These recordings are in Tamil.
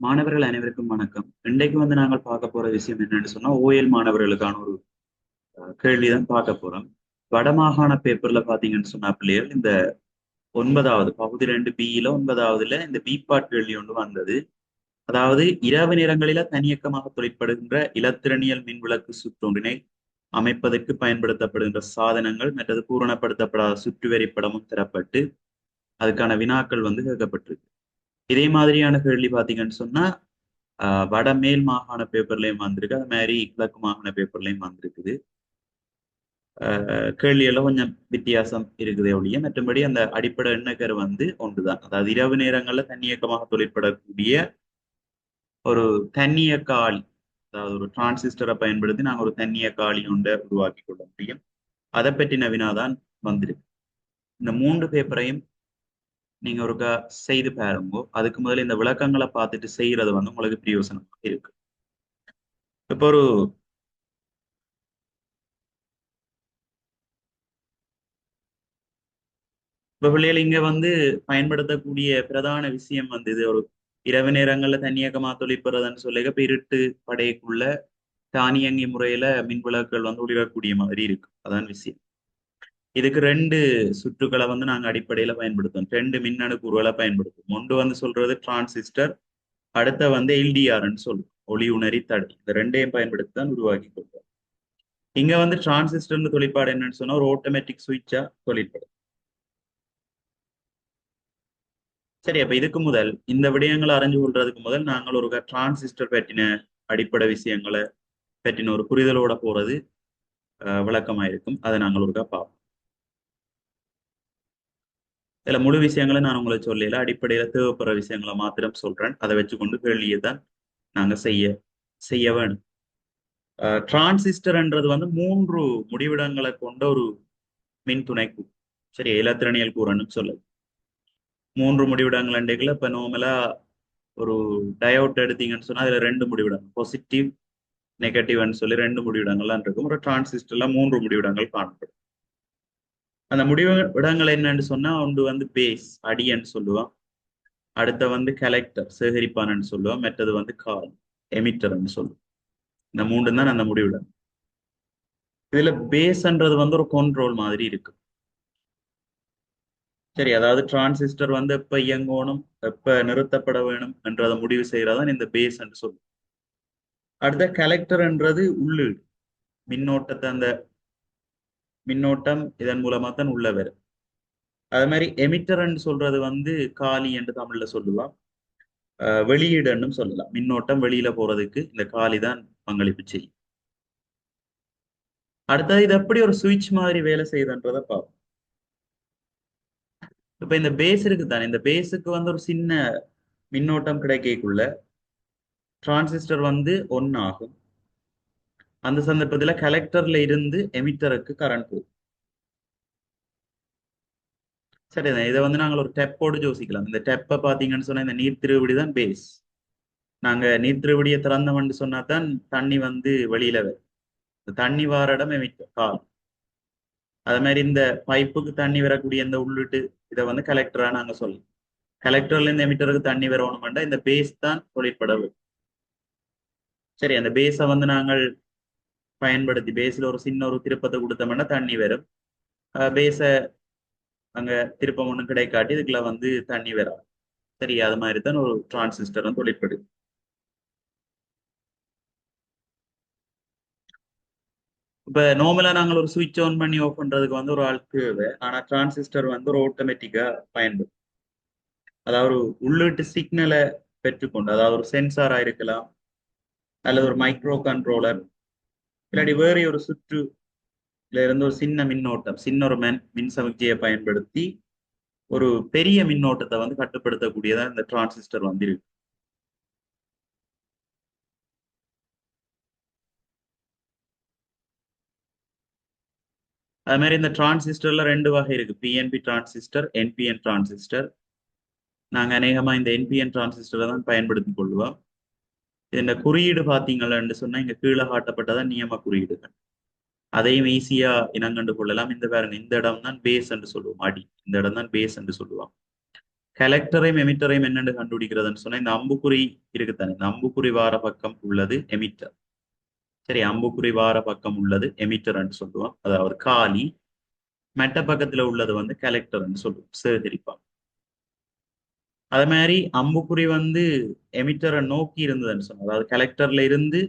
மாணவர்கள் அனைவருக்கும் வணக்கம். இன்றைக்கு வந்து நாங்கள் பார்க்க போற விஷயம் என்னன்னு சொன்னா ஓஎல் மாணவர்களுக்கான ஒரு அஹ், கேள்விதான் பார்க்க போறோம். வடமாகாண பேப்பர்ல பாத்தீங்கன்னு சொன்னா பிள்ளைகள் இந்த ஒன்பதாவது பகுதி ரெண்டு பியில ஒன்பதாவதுல இந்த பி பாட் கேள்வி ஒன்று வந்தது. அதாவது இரவு நேரங்களில தனியக்கமாக தொழிற்படுகின்ற இலத்திரனியல் மின்விளக்கு சுற்றொன்றினை அமைப்பதற்கு பயன்படுத்தப்படுகின்ற சாதனங்கள் மற்றது பூரணப்படுத்தப்படாத சுற்றுவரி படமும் தரப்பட்டு அதுக்கான வினாக்கள் வந்து கேட்கப்பட்டிருக்கு. இதே மாதிரியான கேள்வி பார்த்தீங்கன்னு சொன்னா ஆஹ் வட மேல் மாகாண பேப்பர்லயும் வந்திருக்கு. அது மாதிரி கிழக்கு மாகாண பேப்பர்லயும் வந்திருக்குது. ஆஹ் கொஞ்சம் வித்தியாசம் இருக்குதே ஒழிய மற்றபடி அந்த அடிப்படை எண்ணக்கரு வந்து ஒன்றுதான். அதாவது இரவு நேரங்கள்ல தன்னியக்கமாக தொழிற்படக்கூடிய ஒரு தன்னியக்க ஆளி அதாவது ஒரு டிரான்சிஸ்டரை பயன்படுத்தி நாங்கள் ஒரு தன்னியக்க ஆளி ஒன்றை உருவாக்கி கொள்ள முடியும். அதை பற்றின வினாதான் வந்திருக்கு. இந்த மூன்று பேப்பரையும் நீங்க ஒருக்கா செய்து பாருங்க. அதுக்கு முதல்ல இந்த விளக்கங்களை பார்த்துட்டு செய்யறது வந்து உங்களுக்கு பிரயோசனமாக இருக்கு. இப்போ ஒரு இப்போ பிள்ளைகள் இங்க வந்து பயன்படுத்தக்கூடிய பிரதான விஷயம் வந்து இது ஒரு இரவு நேரங்கள்ல தன்னியக்கமா தொழிற்படுறதுன்னு சொல்லி இப்ப இருட்டு படைக்குள்ள தானியங்கி முறையில மின் விளக்குகள் வந்து ஒளிரக்கூடிய மாதிரி இருக்கு. அதான் விஷயம். இதுக்கு ரெண்டு சுற்றுகளை வந்து நாங்க அடிப்படையில் பயன்படுத்துவோம். ரெண்டு மின்னணு கூறுகளை பயன்படுத்துவோம். ஒன்று வந்து சொல்றது டிரான்சிஸ்டர் அடுத்த வந்து எல்டிஆர்னு சொல்லுவோம் ஒளி உணரி தடை. இந்த ரெண்டையும் பயன்படுத்தி தான் உருவாக்கி கொள்வோம். இங்க வந்து டிரான்சிஸ்டர்னு தொழிற்பாடு என்னன்னு சொன்னா ஒரு ஆட்டோமேட்டிக் சுவிட்சா தொழிற்படும். சரி அப்ப இதுக்கு முதல் இந்த விடயங்களை அறிஞ்சு கொள்றதுக்கு முதல் நாங்கள் ஒரு டிரான்சிஸ்டர் பற்றின அடிப்படை விஷயங்களை பற்றின ஒரு புரிதலோட போறது அஹ், இருக்கும் அதை நாங்கள் ஒருக்கா பார்ப்போம். இதுல முழு விஷயங்களை நான் உங்களுக்கு சொல்லல அடிப்படையில தேவைப்படுற விஷயங்களை மாத்திரம் சொல்றேன். அதை வச்சுக்கொண்டு கேள்வியை தான் நாங்க செய்ய செய்ய வேணும். டிரான்சிஸ்டர்ன்றது வந்து மூன்று முடிவிடங்களை கொண்ட ஒரு மின் துணைக்கு. சரி இலத்திரணியல் கூறன்னு சொல்லுது. மூன்று முடிவிடங்கள் அண்டைக்குள்ள இப்ப நார்மலா ஒரு டயோட் எடுத்தீங்கன்னு சொன்னா அதுல ரெண்டு முடிவிடங்கள் பாசிட்டிவ் நெகட்டிவ்னு சொல்லி ரெண்டு முடிவிடங்கள்லாம் இருக்கும். ஒரு டிரான்சிஸ்டர்ல மூன்று முடிவிடங்கள் காணப்படும். அந்த முடிவு இடங்கள் என்னன்னு சொன்னா ஒன்று வந்து பேஸ் அடியன்னு சொல்லுவோம். அடுத்த வந்து கலெக்டர் சேகரிப்பானன்னு சொல்லுவோம். மற்றது வந்து கால் எமிட்டர்னு சொல்லுவோம். இந்த மூன்று தான் அந்த முடிவிடம் இதுல பேஸ்ன்றது வந்து ஒரு கண்ட்ரோல் மாதிரி இருக்கு. சரி அதாவது டிரான்சிஸ்டர் வந்து எப்ப இயங்கணும் எப்ப நிறுத்தப்பட வேணும் என்றதை முடிவு செய்யறதான் இந்த பேஸ் என்று சொல்லுவோம். அடுத்த கலெக்டர்ன்றது உள்ளீடு. மின்னோட்டத்தை அந்த மின்னோட்டம் இதன் மூலமா தான் உள்ள வரும். அது மாதிரி எமிட்டர்ன்னு சொல்றது வந்து காலி என்று தமிழ்ல சொல்லலாம் வெளியீடுன்னு சொல்லலாம். மின்னோட்டம் வெளியில போறதுக்கு இந்த காலி தான் பங்களிப்பு செய்யும். அடுத்தது இது எப்படி ஒரு சுவிட்ச் மாதிரி வேலை செய்யுதுன்றத பார்ப்போம். இப்ப இந்த பேஸ் இருக்கு தானே? இந்த பேஸுக்கு வந்து ஒரு சின்ன மின்னோட்டம் கிடைக்கக்குள்ள டிரான்சிஸ்டர் வந்து ஒன் ஆகும். அந்த சந்தர்ப்பத்துல கலெக்டர்ல இருந்து எமிட்டருக்கு கரண்ட் போகும் சரிதான். இதை வந்து நாங்கள் ஒரு டெப்போடு யோசிக்கலாம். இந்த டெப்பை பார்த்தீங்கன்னு சொன்னா இந்த நீர் திருவிடி தான் பேஸ் நாங்க நீர் திருவிடியை திறந்தோம்னு சொன்னா தான் தண்ணி வந்து வெளியில வரும். இந்த தண்ணி வார இடம் எமிட்டர் கால். அது மாதிரி இந்த பைப்புக்கு தண்ணி வரக்கூடிய இந்த உள்ளிட்டு இதை வந்து கலெக்டரா நாங்க சொல்லலாம் கலெக்டர்ல இருந்து எமிட்டருக்கு தண்ணி வரணும்னா இந்த பேஸ் தான் தொழிற்படவு சரி அந்த பேஸை வந்து நாங்கள் பயன்படுத்தி பேஸ்ல ஒரு சின்ன ஒரு திருப்பத்தை கொடுத்தோம்னா தண்ணி வரும். பேஸை அங்க திருப்பம் ஒன்று கிடைக்காட்டி இதுக்குள்ள வந்து தண்ணி வராது சரி அது மாதிரி தான் ஒரு டிரான்சிஸ்டரும் தொழிற்படுது இப்போ நார்மலாக நாங்கள் ஒரு சுவிட்ச் ஆன் பண்ணி ஆஃப் பண்றதுக்கு வந்து ஒரு ஆள் தேவை. ஆனால் டிரான்சிஸ்டர் வந்து ஒரு ஆட்டோமேட்டிக்கா பயன்படும். அதாவது ஒரு உள்ளீட்டு சிக்னலை பெற்றுக்கொண்டு அதாவது ஒரு சென்சாராக இருக்கலாம் அல்லது ஒரு மைக்ரோ கண்ட்ரோலர் இல்லாட்டி வேறு ஒரு சுற்று இருந்து ஒரு சின்ன மின்னோட்டம் சின்ன ஒரு மின் மின் சமிக்ஞையை பயன்படுத்தி ஒரு பெரிய மின்னோட்டத்தை வந்து கட்டுப்படுத்தக்கூடியதான் இந்த டிரான்சிஸ்டர் வந்து இருக்கு அது மாதிரி இந்த டிரான்சிஸ்டர்ல ரெண்டு வகை இருக்கு. PNP transistor NPN transistor. நாங்க அநேகமா இந்த என்பிஎன் டிரான்சிஸ்டரை தான் பயன்படுத்தி கொள்வோம் இந்த குறியீடு பார்த்தீங்களான்னு சொன்னா இங்க கீழே காட்டப்பட்டதான் நியம குறியீடுகள். அதையும் ஈஸியா இனங்கண்டு கொள்ளலாம். இந்த பாருங்க இந்த இடம் தான் பேஸ் என்று சொல்லுவோம். அடி. இந்த இடம் தான் பேஸ் என்று சொல்லுவாங்க. கலெக்டரையும் எமிட்டரையும் என்னென்று கண்டுபிடிக்கிறதுன்னு சொன்னா இந்த அம்புக்குறி இருக்குதானே? இந்த அம்புக்குறி வார பக்கம் உள்ளது எமிட்டர் சரி அம்புக்குறி வார பக்கம் உள்ளது எமிட்டர் என்று சொல்லுவோம். அதாவது காலி. மெட்ட பக்கத்துல உள்ளது வந்து கலெக்டர்னு சொல்லுவோம். சேர்த்திருப்பாங்க அதே மாதிரி அம்புக்குறி வந்து எமிட்டரை நோக்கி இருந்ததுன்னு சொன்னோம். அதாவது கலெக்டர்ல இருந்து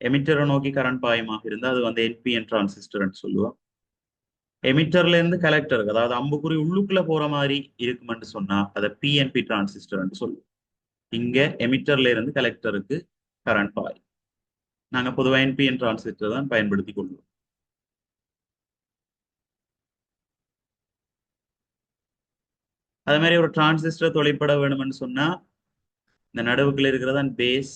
எமிட்டரை நோக்கி கரண்ட் பாயமாக இருந்தால் அது வந்து என்பிஎன் டிரான்சிஸ்டர்னு சொல்லுவோம். எமிட்டர்ல இருந்து கலெக்டருக்கு அதாவது அம்புக்குறி உள்ளுக்குள்ள போற மாதிரி இருக்குமென்று சொன்னா அதை பிஎன்பி டிரான்சிஸ்டர்னு சொல்லுவோம். இங்க எமிட்டர்ல இருந்து கலெக்டருக்கு கரண்ட் பாய் நாங்கள் பொதுவாக என்பிஎன் டிரான்சிஸ்டர் தான் பயன்படுத்தி கொள்வோம். அது மாதிரி ஒரு டிரான்சிஸ்டர் தொலைப்பட வேணும்னு சொன்னா இந்த நடுவுக்குள்ள இருக்கிறதான் பேஸ்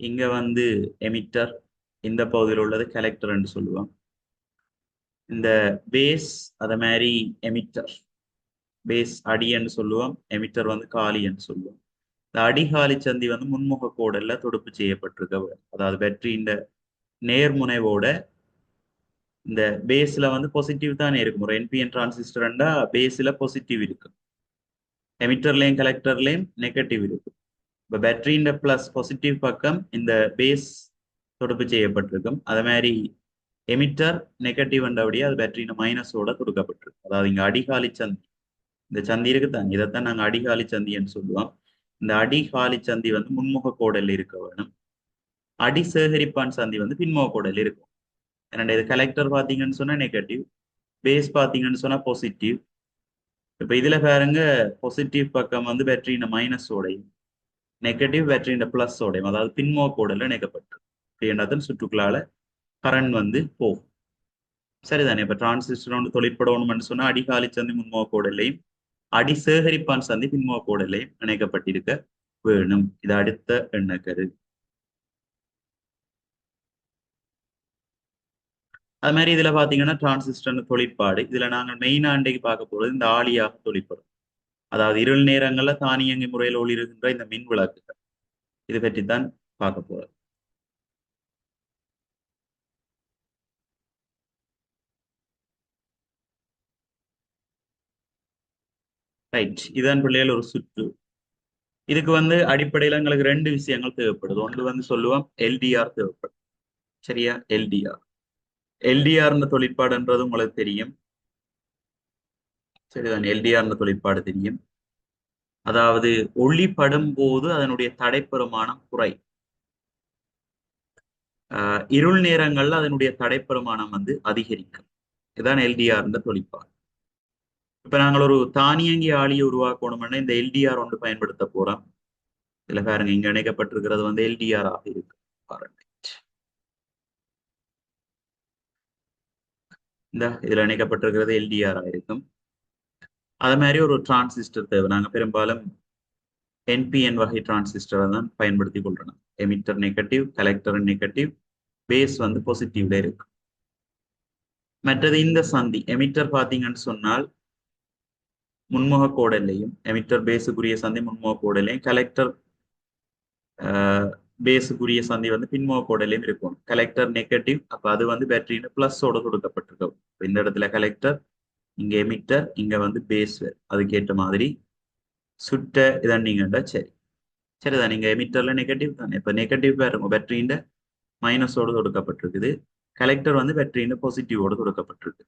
இங்க வந்து எமிட்டர் இந்த பகுதியில் உள்ளது கலெக்டர்ன்னு சொல்லுவோம். இந்த பேஸ் அதை மாதிரி எமிட்டர் பேஸ் அடின்னு சொல்லுவோம் எமிட்டர் வந்து காலின்னு சொல்லுவோம். இந்த அடிகாலி சந்தி வந்து முன்முக கோடல்ல தொடுப்பு செய்யப்பட்டிருக்க அதாவது பேட்டரி இந்த நேர்முனைவோட இந்த பேஸ்ல வந்து பாசிட்டிவ் தானே இருக்கும். ஒரு என்பிஎன் டிரான்சிஸ்டர்ண்டா பேஸ்ல பாசிட்டிவ் இருக்கும். எமிட்டர்லையும் கலெக்டர்லையும் நெகட்டிவ் இருக்கும். இப்போ பேட்டரியின் ப்ளஸ் பாசிட்டிவ் பக்கம் இந்த பேஸ் தொடுப்பு செய்யப்பட்டிருக்கும். அதே மாதிரி எமிட்டர் நெகட்டிவ் என்றபடியே அது பேட்டரியின் மைனஸோட கொடுக்கப்பட்டிருக்கும். அதாவது இங்கே அடிகாலி சந்தி. இந்த சந்தி இருக்குதான் இதைத்தான் நாங்கள் அடிகாலி சந்தின்னு சொல்லுவோம். இந்த அடிகாலி சந்தி வந்து முன்முக கோடல் இருக்க வேணும். அடி சேகரிப்பான் சந்தி வந்து பின்முக கோடல் இருக்கும். என்னடா இது கலெக்டர் பார்த்தீங்கன்னு சொன்னா நெகட்டிவ் பேஸ் பார்த்தீங்கன்னு சொன்னா பாசிட்டிவ் இப்போ இதுல பாருங்க பாசிட்டிவ் பக்கம் வந்து பேட்டரியின் மைனஸோடையும் நெகட்டிவ் பேட்டரியின் பிளஸோடையும் அதாவது பின்முக கோடல்ல இணைக்கப்பட்டு சுற்றுக்குள்ளால கரண்ட் வந்து போகும். சரிதானே? இப்ப டிரான்சிஸ்டர் ஒன்று தொழிற்படணும்னு சொன்னா அடிகாலி சந்தி முன்மோக்கோடலையும் அடி சேகரிப்பான் சந்தி பின்மோக்கோடலையும் இணைக்கப்பட்டிருக்க வேணும். இது அடுத்த எண்ணக்கரு. அது மாதிரி இதுல பாத்தீங்கன்னா டிரான்சிஸ்டர் தொழிற்பாடு. இதுல நாங்கள் மெயின் ஆண்டைக்கு பார்க்க போறது இந்த ஆலியாக தொழிற்படும். அதாவது இருள் நேரங்கள்ல தானியங்கி முறையில் ஒளிருகின்ற இந்த மின் விளக்குகள். இது பற்றி தான் பார்க்க போறது ரைட் இதான் பிள்ளைகள் ஒரு சுற்று. இதுக்கு வந்து அடிப்படையில் எங்களுக்கு ரெண்டு விஷயங்கள் தேவைப்படுது. ஒன்று வந்து சொல்லுவோம் எல்டிஆர் தேவைப்படும். சரியா? எல்டிஆர் எல்டிஆர்ன்ற தொழிற்பாடுன்றது உங்களுக்கு தெரியும். சரிதான் எல்டிஆர்ன்ற தொழிற்பாடு தெரியும். அதாவது ஒளி போது அதனுடைய தடைப்பெருமானம் குறை. இருள் நேரங்கள்ல அதனுடைய தடைப்பெருமானம் வந்து அதிகரிக்கும். இதுதான் எல்டிஆர்ன்ற தொழிற்பாடு. இப்ப நாங்கள் ஒரு தானியங்கி ஆளியை உருவாக்கணும்னா இந்த எல்டிஆர் ஒன்று பயன்படுத்த போறோம். இதுல பாருங்க இங்க இணைக்கப்பட்டிருக்கிறது வந்து எல்டிஆர் ஆகி இருக்கு பாருங்க இந்த இதுல இணைக்கப்பட்டிருக்கிறது எல்டிஆர் இருக்கும் அது மாதிரி ஒரு டிரான்சிஸ்டர் தேவை. நாங்க பெரும்பாலும் என்பிஎன் வகை டிரான்சிஸ்டரை தான் பயன்படுத்தி கொள்றோம். Emitter negative collector negative base வந்து பாசிட்டிவ்ல இருக்கு. மற்றது இந்த சந்தி எமிட்டர் பார்த்தீங்கன்னு சொன்னால் முன்முக கோடல்லையும் எமிட்டர் பேஸுக்குரிய சந்தி முன்முக கோடலையும் கலெக்டர் பேஸுக்குரிய சந்தி வந்து பின்முக கோடலையும் இருக்கும். கலெக்டர் நெகட்டிவ் அப்ப அது வந்து பேட்டரின்னு பிளஸோட கொடுக்கப்பட்டிருக்கும். இந்த இடத்துல கலெக்டர் இங்க எமிட்டர் இங்க வந்து பேஸ் அதுக்கேற்ற மாதிரி சுட்ட இதண்டிங்கண்டா சரி. சரிதான் நீங்க எமிட்டர்ல நெகட்டிவ் தானே. இப்ப நெகட்டிவ் பாருங்க பேட்டரியின் மைனஸோட கொடுக்கப்பட்டிருக்குது. கலெக்டர் வந்து பேட்டரியின் பாசிட்டிவோட கொடுக்கப்பட்டிருக்கு.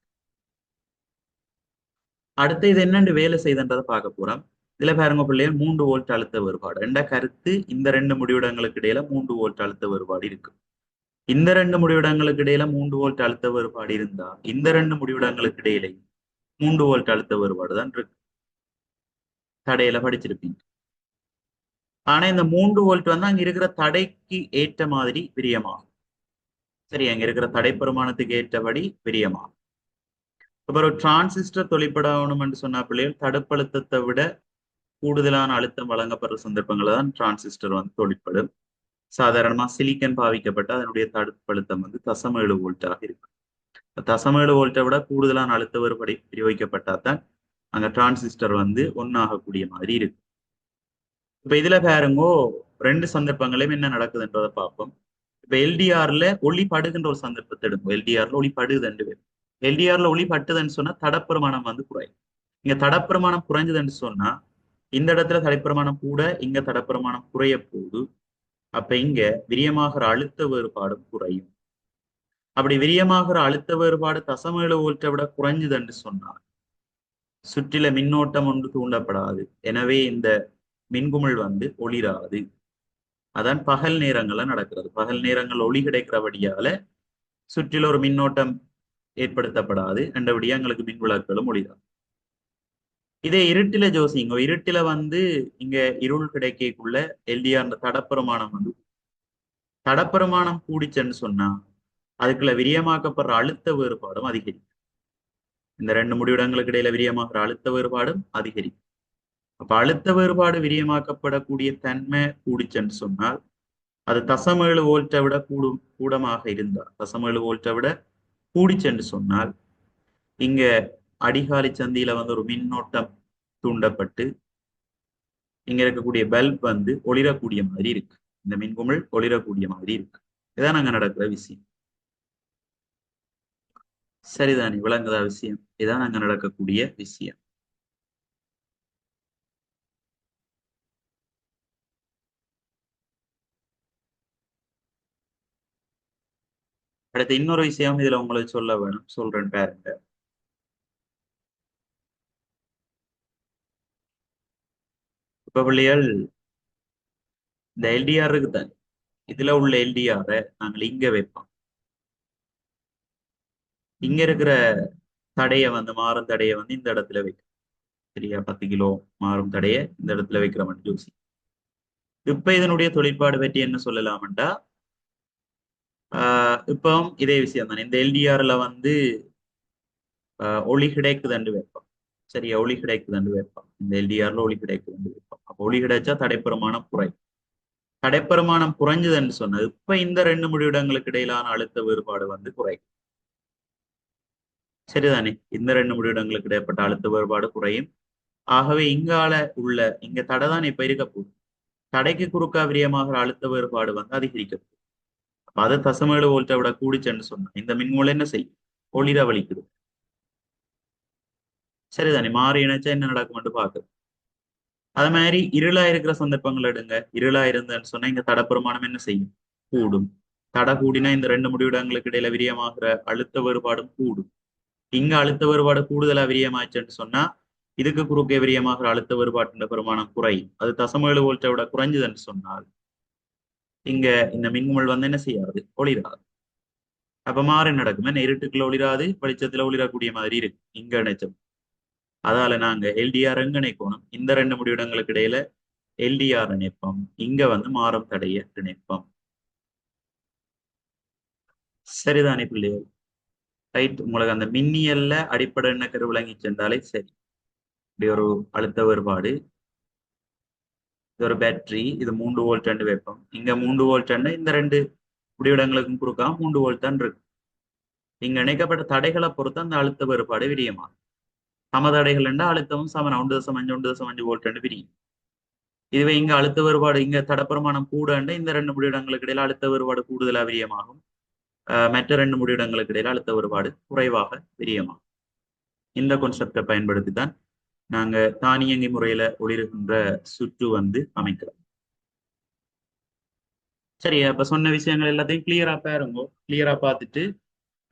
அடுத்து இது என்னென்று வேலை செய்தன்றதை பார்க்க போறோம். இதுல பாருங்க பிள்ளைகள் மூன்று வோல்ட் அழுத்த வேறுபாடு. ரெண்ட கருத்து இந்த ரெண்டு முடிவிடங்களுக்கு இடையில மூன்று வோல்ட் அழுத்த வேறுபாடு இருக்கு. இந்த ரெண்டு முடிவிடங்களுக்கு இடையில மூன்று வோல்ட் அழுத்த வேறுபாடு இருந்தா இந்த ரெண்டு முடிவிடங்களுக்கு இடையில மூன்று வோல்ட் அழுத்த வேறுபாடு தான் இருக்கு. தடையில படிச்சிருப்பீங்க. ஆனா இந்த மூன்று வோல்ட் வந்து அங்க இருக்கிற தடைக்கு ஏற்ற மாதிரி பிரியமாகும் சரி அங்க இருக்கிற தடை பெருமானத்துக்கு ஏற்றபடி பிரியமாகும் அப்புறம் டிரான்சிஸ்டர் தொழிற்படணும் என்று சொன்ன பிள்ளைகள் தடுப்பழுத்தத்தை விட கூடுதலான அழுத்தம் வழங்கப்படுற சந்தர்ப்பங்களை தான் டிரான்சிஸ்டர் வந்து தொழிற்படும். சாதாரணமா சிலிக்கன் பாவிக்கப்பட்ட அதனுடைய தடுப்பழுத்தம் வந்து தசம ஏழு வோல்ட்டாக இருக்கும். தசம ஏழு வோல்ட்டை விட கூடுதலான அழுத்த வேறுபடி பிரயோகிக்கப்பட்டா தான் அங்கே டிரான்சிஸ்டர் வந்து ஒன்றாகக்கூடிய மாதிரி இருக்கு இப்ப இதுல பாருங்கோ ரெண்டு சந்தர்ப்பங்களையும் என்ன நடக்குதுன்றதை பார்ப்போம். இப்ப எல்டிஆர்ல ஒளி படுகின்ற ஒரு சந்தர்ப்பத்தை எடுக்கும் எல்டிஆர்ல ஒளி படுதுன்னு பேர் எல்டிஆர்ல ஒளி பட்டுதுன்னு சொன்னா தடப்பிரமாணம் வந்து குறையும். இங்க தடப்பிரமாணம் குறைஞ்சதுன்னு சொன்னா இந்த இடத்துல தடைப்பிரமாணம் கூட இங்க தடைப்பிரமாணம் குறைய போகுது. அப்ப இங்க விரியமாகிற அழுத்த வேறுபாடும் குறையும். அப்படி விரியமாகிற அழுத்த வேறுபாடு தசமேழு வோல்ட்டை விட குறைஞ்சுதுன்னு சொன்னார் சுற்றில மின்னோட்டம் ஒன்று தூண்டப்படாது. எனவே இந்த மின்குமிழ் வந்து ஒளிராது. அதான் பகல் நேரங்கள்ல நடக்கிறது. பகல் நேரங்கள் ஒளி கிடைக்கிறபடியால சுற்றில ஒரு மின்னோட்டம் ஏற்படுத்தப்படாது. என்றபடியா எங்களுக்கு மின் விளக்குகளும் ஒளிராது இதே இருட்டில ஜோசிங்க இருட்டில வந்து இங்க இருள் கிடைக்கக்குள்ள எல்டிஆர் தடப்பிரமாணம் வந்து தடப்பிரமாணம் கூடிச்சன்னு சொன்னா அதுக்குள்ள விரியமாக்கப்படுற அழுத்த வேறுபாடும் அதிகரிக்கும். இந்த ரெண்டு முடிவிடங்களுக்கு இடையில விரியமாகிற அழுத்த வேறுபாடும் அதிகரிக்கும். அப்ப அழுத்த வேறுபாடு விரியமாக்கப்படக்கூடிய தன்மை கூடிச்சன்னு சொன்னால் அது தசமேழு வோல்ட்டை விட கூடும் கூடமாக இருந்தால் ஏழு வோல்ட்டை விட கூடிச்சென்று சொன்னால் இங்க அடிகாலி சந்தியில வந்து ஒரு மின்னோட்டம் தூண்டப்பட்டு இங்க இருக்கக்கூடிய பல்ப் வந்து ஒளிரக்கூடிய மாதிரி இருக்கு. இந்த மின்குமிழ் ஒளிரக்கூடிய மாதிரி இருக்கு. இதான் அங்க நடக்கிற விஷயம். சரிதானே? விளங்குதா விஷயம்? இதான் அங்க நடக்கக்கூடிய விஷயம். அடுத்து இன்னொரு விஷயம் இதுல உங்களுக்கு சொல்ல வேணும். சொல்றேன் பாருங்க. இப்ப பிள்ளைகள் இந்த எல்டிஆர் இருக்குதான் இதுல உள்ள எல்டிஆர நாங்கள் இங்க வைப்போம். இங்க இருக்கிற தடைய வந்து மாறும் தடைய வந்து இந்த இடத்துல வைக்கிறோம் சரியா? பத்து கிலோ மாறும் தடைய இந்த இடத்துல வைக்கிற மாதிரி ஜூசி இப்ப இதனுடைய தொழிற்பாடு பற்றி என்ன சொல்லலாம்டா ஆஹ் இப்போ இதே விஷயம் தானே இந்த எல்டிஆர்ல வந்து ஒளி கிடைக்குதுன்னு வைப்போம். சரியா ஒளி கிடைக்குதுன்னு வைப்பான் இந்த எல்டிஆர்ல ஒளி கிடைக்குதுன்னு வைப்பான் அப்போ ஒளி கிடைச்சா தடைப்பெருமானம் குறை தடைப்பெருமானம் குறைஞ்சதுன்னு சொன்னது இப்ப இந்த ரெண்டு முடிவிடங்களுக்கு இடையிலான அழுத்த வேறுபாடு வந்து குறையும். சரிதானே? இந்த ரெண்டு முடிவிடங்களுக்கு இடைப்பட்ட அழுத்த வேறுபாடு குறையும். ஆகவே இங்கால உள்ள இங்க தடை தான் இப்ப இருக்க போகுது. தடைக்கு குறுக்கா விரியமாகிற அழுத்த வேறுபாடு வந்து அதிகரிக்க போகுது. அப்ப அதை தசமேழு வோல்ட்டை விட கூடிச்சேன்னு சொன்னா இந்த மின்மூலம் என்ன செய்யும்? ஒளிர வலிக்குது. சரிதானே? மாறி இணைச்சா என்ன நடக்கும்னு பாக்குது அது மாதிரி இருளா இருக்கிற சந்தர்ப்பங்கள் எடுங்க. இருளா இருந்தேன்னு சொன்னா இங்க தடப்பிரமாணம் என்ன செய்யும்? கூடும். தடை கூடினா இந்த ரெண்டு முடிவிடங்களுக்கு இடையில விரியமாகிற அழுத்த வேறுபாடும் கூடும். இங்க அழுத்த வேறுபாடு கூடுதலா விரியமாச்சுன்னு சொன்னா இதுக்கு குறுக்கே விரியமாகிற அழுத்த வேறுபாட்டு பெருமானம் குறையும். அது தசமேழு வோல்ட்டை விட குறைஞ்சதுன்னு சொன்னால் இங்க இந்த மின்முள் வந்து என்ன செய்யாது? ஒளிராது. அப்ப மாறி நடக்கும். என்ன இருட்டுக்குள்ள ஒளிராது வெளிச்சத்துல ஒளிரக்கூடிய மாதிரி இருக்கு. இங்க நினைச்சோம் அதால நாங்க எல்டிஆர் எங்க இணைக்கணும் இந்த ரெண்டு முடிவிடங்களுக்கு இடையில எல்டிஆர் இணைப்போம் இங்க வந்து மாறும் தடைய இணைப்போம் சரிதானே பிள்ளைகள் ரைட் உங்களுக்கு அந்த மின்னியல்ல அடிப்படை எண்ணக்கரு விளங்கி சென்றாலே சரி. இப்படி ஒரு அழுத்த வேறுபாடு. இது ஒரு பேட்டரி இது மூன்று வோல்ட் ரெண்டு வைப்போம். இங்க மூன்று வோல்ட் இந்த ரெண்டு முடிவிடங்களுக்கும் குறுக்கா மூன்று வோல்ட் தான் இருக்கு இங்க இணைக்கப்பட்ட தடைகளை பொறுத்து அந்த அழுத்த வேறுபாடு விரியமாகும் சமதடைகள் என்றால் அழுத்தமும் சமன் ஒன்று தசம் அஞ்சு ஒன்று தசம் அஞ்சு வோல்ட் விரியும் இதுவே இங்க அழுத்த வேறுபாடு இங்க தடப்பிரமாணம் கூட இந்த ரெண்டு முடிவிடங்களுக்கு இடையில அழுத்த வேறுபாடு கூடுதலா விரியமாகும். மற்ற ரெண்டு முடிவிடங்களுக்கு இடையில அழுத்த வேறுபாடு குறைவாக விரியமாகும். இந்த கான்செப்டை பயன்படுத்தி தான் நாங்க தானியங்கி முறையில ஒளிருக்கின்ற சுற்று வந்து அமைக்கிறோம். சரி அப்ப சொன்ன விஷயங்கள் எல்லாத்தையும் கிளியரா பாருங்க. கிளியரா பார்த்துட்டு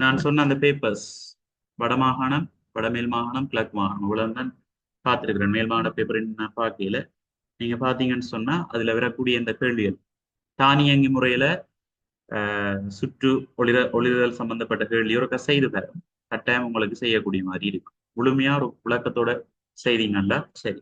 நான் சொன்ன அந்த பேப்பர்ஸ் வடமாகாணம் வடமேல் மாகாணம் கிழக்கு மாகாணம் இவ்வளவு தான் பார்த்துருக்கிறேன். மேல் மாகாண பேப்பரின் நான் பார்க்கல நீங்க பாத்தீங்கன்னு சொன்னா அதுல வரக்கூடிய இந்த கேள்விகள். தானியங்கி முறையில சுற்று ஒளிர ஒளிரல் சம்பந்தப்பட்ட கேள்வி ஒரு செய்து தரும். கட்டாயம் உங்களுக்கு செய்யக்கூடிய மாதிரி இருக்கும். முழுமையா ஒரு விளக்கத்தோட செய்தீங்கல்ல சரி.